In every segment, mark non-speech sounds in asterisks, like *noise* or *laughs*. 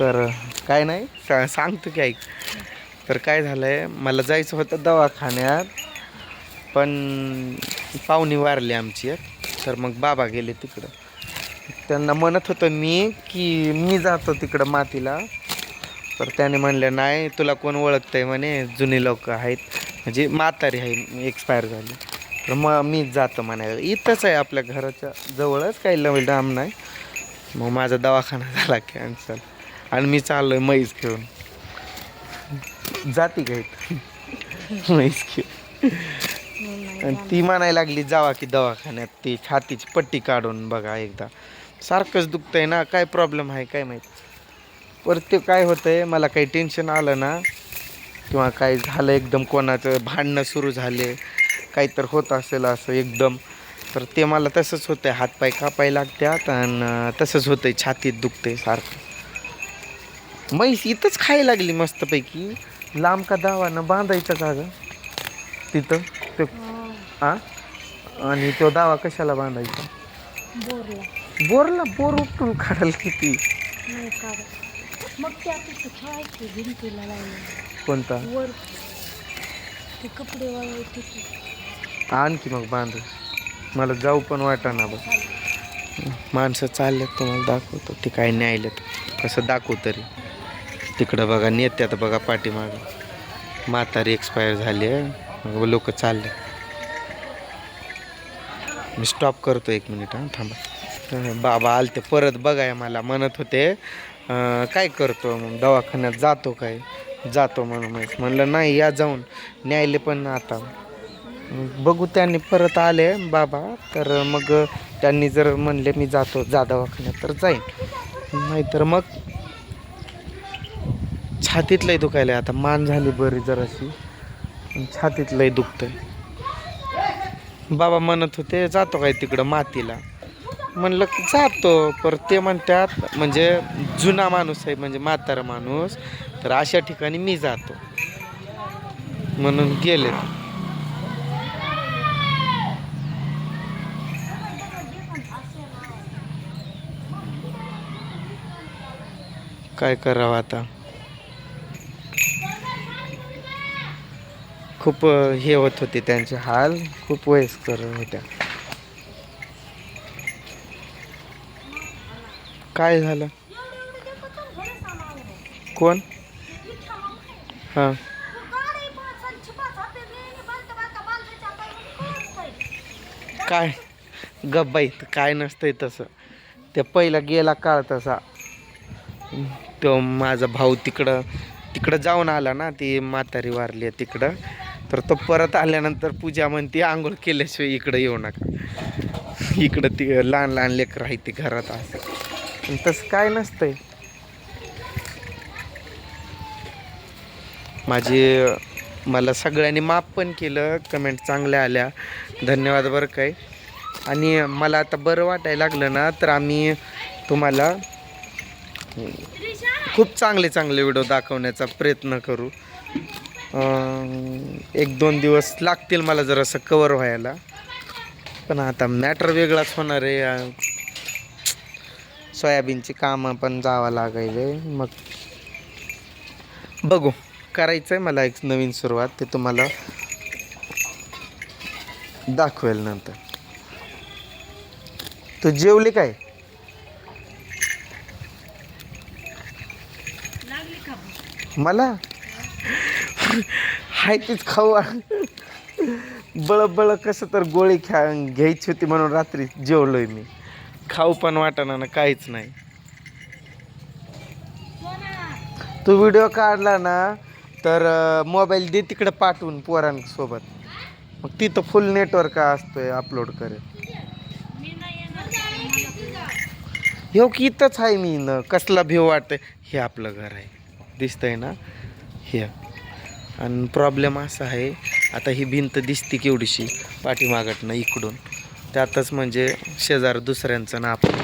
तर काय नाही सा- सांगतो की ऐक. तर काय झालं आहे मला जायचं होतं दवाखान्यात पण पाहुणी वारली आमची एक. तर मग बाबा गेले तिकडं. त्यांना म्हणत होतं मी की मी जातो तिकडं मातीला. तर त्याने म्हणलं नाही तुला कोण ओळखतंय म्हणे जुने लोक आहेत. म्हणजे म्हातारी आहे एक्सपायर झाली. तर मग मीच जातो म्हणायला. इथंच आहे आपल्या घराच्या जवळच काही लवल लांब नाही. मग माझा दवाखाना झाला कॅन्सल आणि मी चाललोय म्हैस घेऊन. जाती का म्हैस घेऊन. आणि ती म्हणायला लागली जावा की दवाखान्यात ती छातीची पट्टी काढून बघा एकदा. सारखंच दुखतंय ना काय प्रॉब्लेम आहे काय माहीत. परत ते काय होतंय मला काही टेन्शन आलं ना किंवा काय झालं एकदम कोणाचं भांडणं सुरू झाले काहीतर होत असेल असं एकदम तर ते मला तसंच होतंय. हातपाय कापाय लागत्यात आणि तसंच होतंय छातीत दुखतंय सारखं. म्हैस इथंच खायला लागली मस्तपैकी. लांब का दावानं बांधायचं का गं? तिथं. ते हा आणि तो दावा कशाला बांधायचा? बोरला. बोरला? बोर उपटून काढाल किती? नाही काढत. मग त्या तिथं ठेवायची भिंतीला लावलं कोणता? वर. ते कपडे आणखी मग बांधू. मला जाऊ पण वाटाना बघ माणसं चाललेत तुम्हाला दाखवतो. ते काय न्यायलेत. कसं दाखवू तरी. तिकडं बघा नेत्यात बघा पाठीमागं. म्हातारी एक्सपायर झाली आहे. लोक चालले. मी स्टॉप करतो एक मिनिट हां थांबा. बाबा बाबा आलते परत बघाय मला म्हणत होते काय करतो मग? दवाखान्यात जातो काय? जातो म्हणून माहीत म्हणलं नाही या जाऊन. न्यायले पण आता. बघू त्यांनी परत आले बाबा. तर मग त्यांनी जर म्हणले मी जातो जा दवाखान्यात तर जाईन. नाहीतर मग छातीत लय दुखायला आता मान झाली बरी जराशी. पण छातीत लय दुखतंय. बाबा म्हणत होते जातो काय तिकडं मातीला? म्हणलं की जातो. पर ते म्हणतात म्हणजे जुना माणूस आहे म्हणजे म्हातारा माणूस तर अशा ठिकाणी मी जातो. म्हणून गेले काय करावं आता? खूप हे होत होते त्यांचे हाल. खूप वयस्कर होत्या. काय झालं? कोण? हां. काय? गब्बाई काय नसतंय तसं. ते पहिला गेला काळ तसा. तो माझा भाऊ तिकडं तिकडं जाऊन आला ना ती म्हातारी वारली आहे तिकडं. तर तो परत आल्यानंतर पूजा म्हणते आंघोळ केल्याशिवाय इकडं येऊ नका. इकडं ती लहान लहान लेकर आहे ते घरात असं. पण तसं काय नसतंय. माझी मला सगळ्यांनी माफ पण केलं कमेंट चांगल्या आल्या. धन्यवाद बरं काय आणि मला आता बरं वाटायला लागलं ना तर आम्ही तुम्हाला खूप चांगले चांगले व्हिडिओ दाखवण्याचा प्रयत्न करू. एक दोन दिवस लागतील मला जरासं कवर व्हायला. पण आता मॅटर वेगळाच होणार आहे. सोयाबीनची कामं पण जावं लागायले. मग बघू. करायचं आहे मला एक नवीन सुरुवात. ते तुम्हाला दाखवेल नंतर. तू जेवली काय? मला? हाय तीच खाऊ. बळ बळ कसं तर गोळी खा घ्यायची होती म्हणून रात्री जेवलोय मी. खाऊ पण वाटणार ना काहीच नाही. तू व्हिडिओ काढला ना तर मोबाईल दे तिकडे पाठवून पोरांसोबत मग तिथं फुल नेटवर्क असतोय अपलोड करेल. मी हो की इथंच आहे मी न कसला भेव वाटतंय. हे आपलं घर आहे. दिसतंय ना? हे. आणि प्रॉब्लेम असा आहे आता ही भिंत दिसते केवढीशी पाठीमागटनं इकडून. त्यातच म्हणजे शेजार दुसऱ्यांचं ना आपण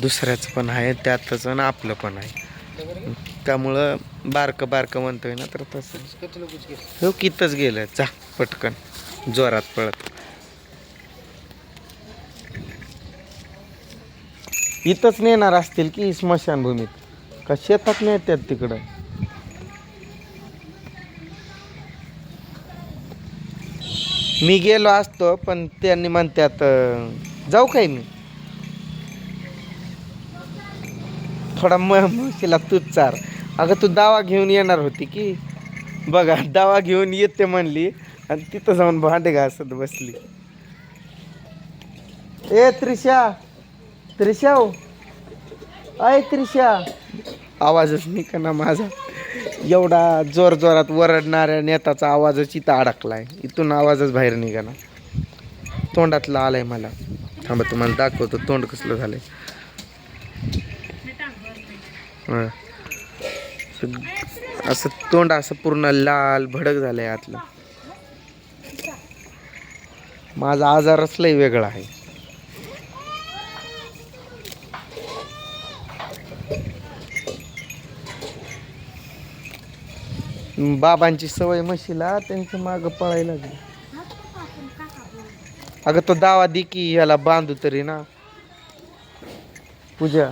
दुसऱ्याचं पण आहे त्यातच आणि आपलं पण आहे. त्यामुळं बारकं बारकं म्हणतोय ना तर तसं. हो कितच गेलं. जा पटकन. जोरात पळत. इथंच नेणार असतील की स्मशानभूमीत? का शेतात नेतात तिकडं? मी गेलो असतो पण त्यांनी म्हणतात जाऊ काय मी? थोडा म म्हशीला तूच चार. अगं तू दावा घेऊन येणार होती की? बघा दावा घेऊन येते म्हणली आणि तिथं जाऊन भांडे घासत बसली. ए त्रिशा! त्रिशा हो. अय त्रिशा. आवाजच नाही का ना माझा? एवढा जोर जोरात वरडणाऱ्या नेताचा आवाजच इथं अडकलाय. इथून आवाजच बाहेर निघाला तोंडातला आलाय मला. थांबा तुम्हाला दाखवतो तोंड कसलं झालंय. हं. असं- असं तोंड असं पूर्ण लाल भडक झालंय आतलं. माझा आजारच लय वेगळा आहे. बाबांची सवय म्हशीला त्यांच्या माग पळायला लागली. अगं तो दावा दे की याला बांधू तरी ना. पूजा.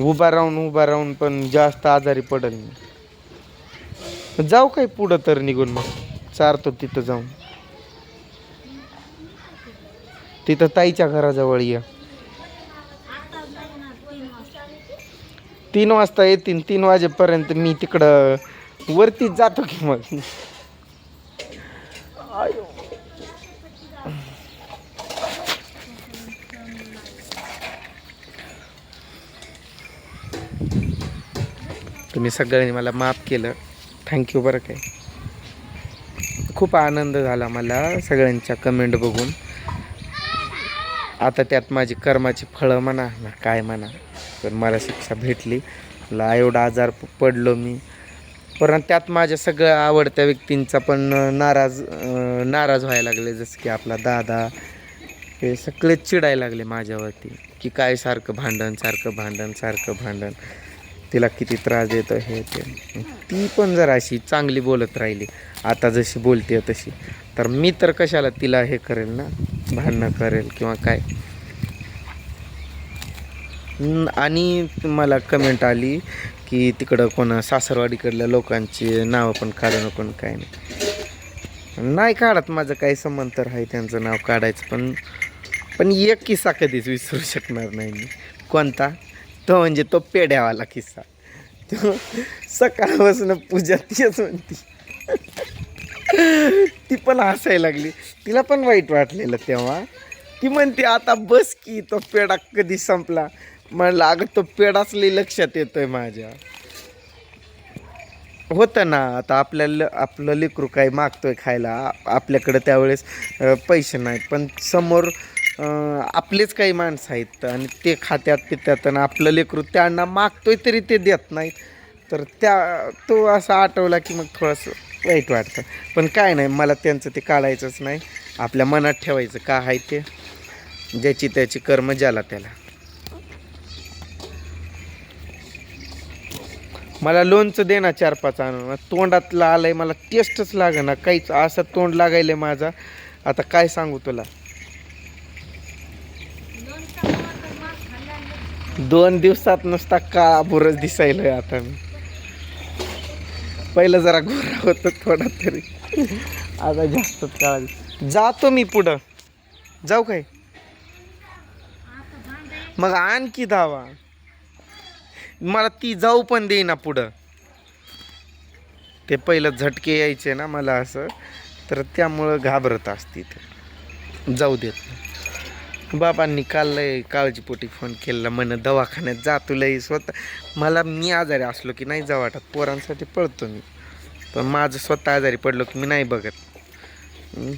उभा राहून उभा राहून पण जास्त आजारी पडल जाऊ काय पुढं तर निघून मग. चारतो तिथं जाऊन. तिथं ताईच्या घराजवळ या. तीन वाजता येतील तीन वाजेपर्यंत मी तिकडं वरतीच जातो की मग. तुम्ही सगळ्यांनी मला माफ केलं. थँक्यू बरं काय. खूप आनंद झाला मला सगळ्यांच्या कमेंट बघून. आता त्यात माझी कर्माची फळं म्हणा ना काय म्हणा. पण मला शिक्षा भेटली. मला एवढा आजार पडलो मी. परंतु त्यात माझ्या सगळ्या आवडत्या व्यक्तींचा पण नाराज नाराज व्हायला लागले. जसं की आपला दादा हे सगळे चिडायला लागले माझ्यावरती. की काय सारखं भांडण सारखं भांडण सारखं भांडण. तिला किती त्रास देतो हे ते. ती पण जरा अशी चांगली बोलत राहिली. आता जशी बोलते तशी. तर मी तर कशाला तिला हे करेल ना? भांडणं करेल किंवा काय? आणि मला कमेंट आली की तिकडं कोणा सासरवाडीकडल्या लोकांची नावं पण काढू नको काय नाही. नाही काढत माझं काही संबंध तर आहे त्यांचं नाव काढायचं पण पण एक किस्सा कधीच विसरू शकणार नाही मी. कोणता? तो म्हणजे तो पेड्यावाला किस्सा. तो सकाळपासून पूजा तीच म्हणती. ती पण हसायला लागली. तिला पण वाईट वाटलेलं तेव्हा. ती म्हणते आता बस की तो पेढा कधी संपला? म्हणलं अगं तो पेढाच लई लक्षात येतोय माझ्या. होतं ना आता आपल्याला आपलं लेकरू काही मागतोय खायला. आपल्याकडं त्यावेळेस पैसे नाहीत. पण समोर आपलेच काही माणसं आहेत आणि ते खात्यात पित्यात आणि आपलं लेकरू त्यांना मागतोय तरी ते देत नाहीत. तर त्या तो असा आठवला की मग थोडंसं वाईट वाटतं. पण काय नाही मला त्यांचं ते काढायचंच नाही. आपल्या मनात ठेवायचं का आहे ते. ज्याची त्याची कर्म ज्याला त्याला. मला लोणचं दे ना चार पाच आणून. तोंडातला आलंय मला टेस्टच ना काहीच. असं तोंड लागायलंय माझा. आता काय सांगू तुला? दोन दिवसात नुसता काळा बुरच दिसायलोय आता मी. पहिलं जरा गोरा होतं थोडा तरी. आता जास्त काळा जातो मी पुढं. जाऊ काय? मग आणखी धावा मला ती जाऊ पण देईना पुढं. ते पहिलं झटके यायचे ना मला असं तर त्यामुळं घाबरत असते ते. जाऊ देत बाबांनी काल लय काळजीपोटी फोन केला म्हण दवाखान्यात जातो लय स्वतः मला मी आजारी असलो की नाही जा वाटत पोरांसाठी पळतो मी. पण माझं स्वतः आजारी पडलो की मी नाही बघत. हम्म.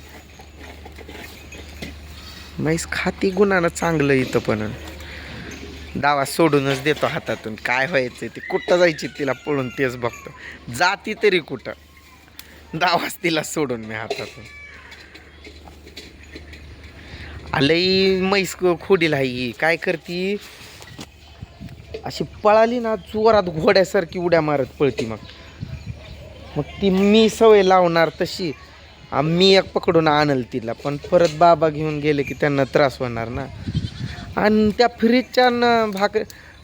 म्हैस खाती गुणानं चांगलं इथं पण. दावा सोडूनच देतो हातातून. काय व्हायचं ते? कुठं जायची तिला पळून तेच बघतो. जाती तरी कुठं? दावाच तिला सोडून मी हातातून. आलई म्हैस खोडीला आहे काय करती? अशी पळाली ना जोरात घोड्यासारखी उड्या मारत पळती मग. मग ती मी सवय लावणार तशी. मी एक पकडून आणल तिला. पण परत बाबा घेऊन गेले की त्यांना त्रास होणार ना. आणि त्या फ्रीजच्या न भाकर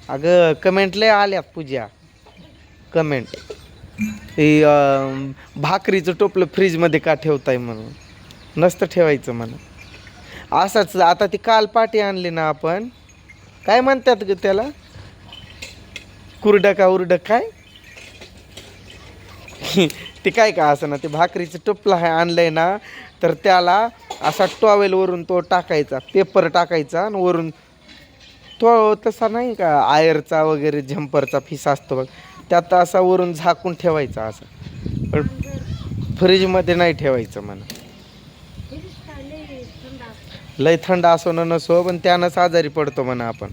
अगं कमेंट लय आल्यात पूजा कमेंट ही भाकरीचं टोपलं फ्रीजमध्ये का ठेवताय म्हणून? नसतं ठेवायचं म्हणून. असंच आता ती काल पाटी आणली ना आपण. काय म्हणतात ग त्याला? कुरडं का उरडं काय? *laughs* ते काय का असं ना ते भाकरीचं टोपलं आहे आणलंय ना तर त्याला असा टॉवेलवरून तो टाकायचा पेपर टाकायचा आणि वरून तो तसा नाही का आयरचा वगैरे झंपरचा फिस असतो बघ. त्यात असा वरून झाकून ठेवायचा असं. पण फ्रीजमध्ये नाही ठेवायचं म्हणा. लय थंड असो ना नसो पण त्यानंच आजारी पडतो म्हणा आपण.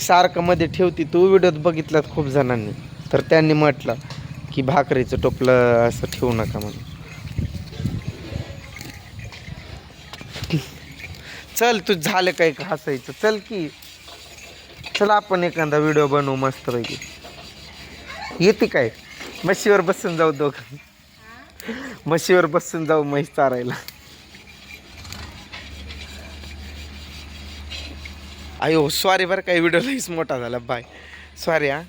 सारखं मध्ये ठेवती तू. व्हिडिओत बघितलात खूप जणांनी. तर त्यांनी म्हटलं की भाकरीचं टोपलं असं ठेवू नका म्हणून. चल तू झालं काय का हसायचं? चल की. चल आपण एखादा व्हिडिओ बनवू मस्त पैकी येते काय? म्हशीवर बसून जाऊ दोघं. म्हशीवर बसून जाऊ म्हैस चारायला. अयो सॉरी बरं काय व्हिडिओ लईच मोठा झाला. बाय सॉरी हा.